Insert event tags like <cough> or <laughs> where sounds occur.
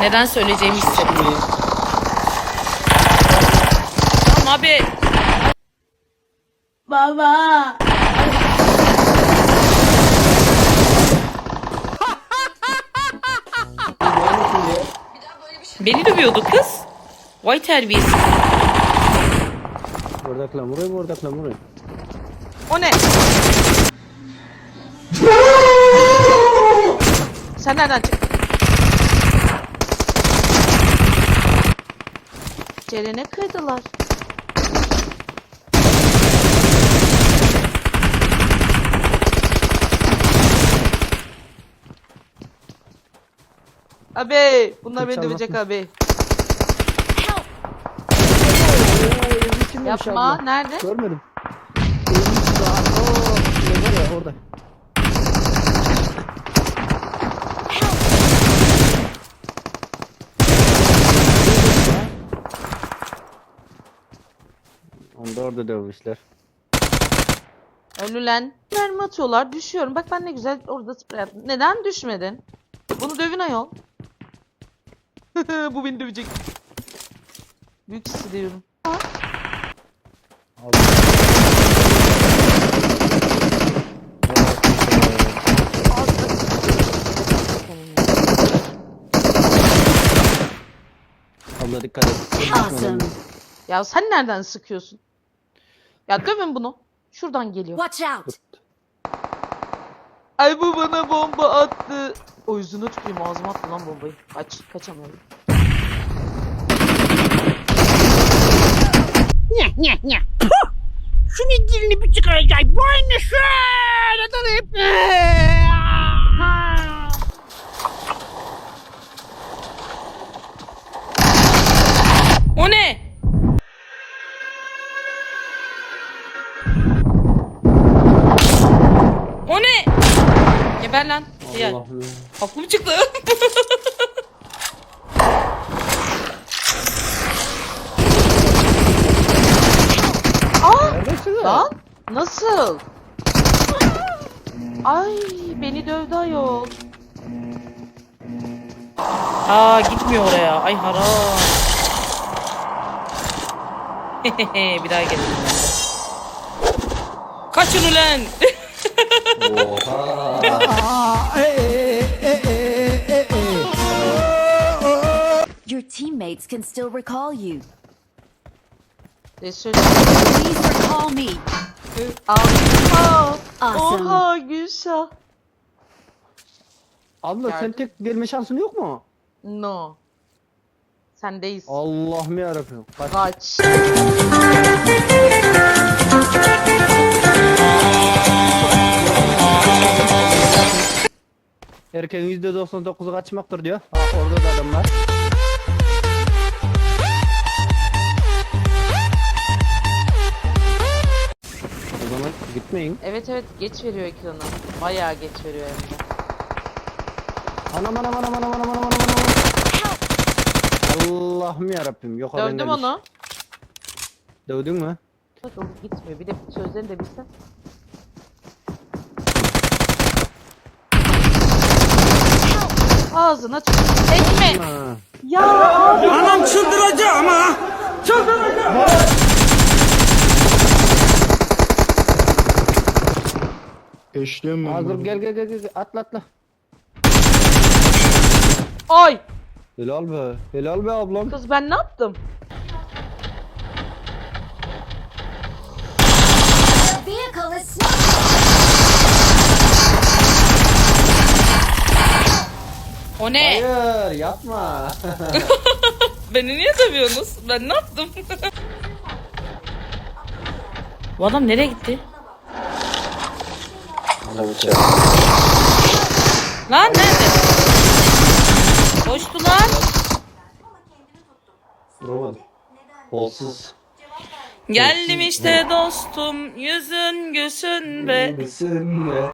Neden söyleyeceğimi hissettim. Tamam abi. Baba. Beni dövüyordu kız. Vay terbiyesiz. Buraya buradaki lan buraya. O ne? Sen nereden çıktın? Ceren'e kıydılar. Abi, bunlar beni dövecek abi. Yapma, nerede? Görmedim. Orada. Da orada dövmüşler. Ölü lan. Mermi atıyorlar. Düşüyorum. Bak ben ne güzel orada sprey yaptım. Neden düşmedin? Bunu dövün ayol. <laughs> Bu beni dövecek. Büyük hissediyorum. Abla dikkat et. Awesome. Ya sen nereden sıkıyorsun? Ya dövün bunu. Şuradan geliyor. Watch out. Ay bu bana bomba attı. O yüzüne tüküreyim ağzıma attı lan bombayı. Kaç, kaçamıyorum. Nyah nyah. Puh! Şunun dilini bir çıkaracak. Boynu şöyle darayıp. O ne? Geber lan. Ya, Allah'ım. aklım çıktı. <laughs> Aa! Neredesin lan? Lan? Nasıl? Ay beni dövdü ayol. Aa gitmiyor oraya. Ay haram. <laughs> bir daha gelelim ben de. Kaçın ulan. <laughs> Your teammates can still recall you. Ne söyle? Please recall me. Oha! Awesome. Oha Gülşah. Abla sen tek gelme şansın yok mu? No. Sendeyiz. Allah'ım yarabbim. Kaç. Kaç. Erkeğin %99'u kaçmaktır diyor. Ha orada da adam var. O zaman gitmeyin. Evet evet geç veriyor ekranı. Bayağı geç veriyor hem de. Anam anam anam anam anam anam anam. Allah'ım yarabbim. Yok Dövdüm onu. Dövdün mü? Bak o gitmiyor. Bir de sözlerini de bilsen. Ağzına. Ha. Ya. Anam çıldıracak ama. Eşliyorum ben Hazır bunu. gel gel gel gel atla atla. Ay. Helal be. Helal be ablam. Kız ben ne yaptım? Vehicle is O ne? Hayır yapma. <laughs> Beni niye dövüyorsunuz? Ben ne yaptım? Bu adam nereye gitti? Lan nerede? Koştu lan. Vuramadım. Kolsuz. Geldim işte dostum yüzün gülsün be. Misin be?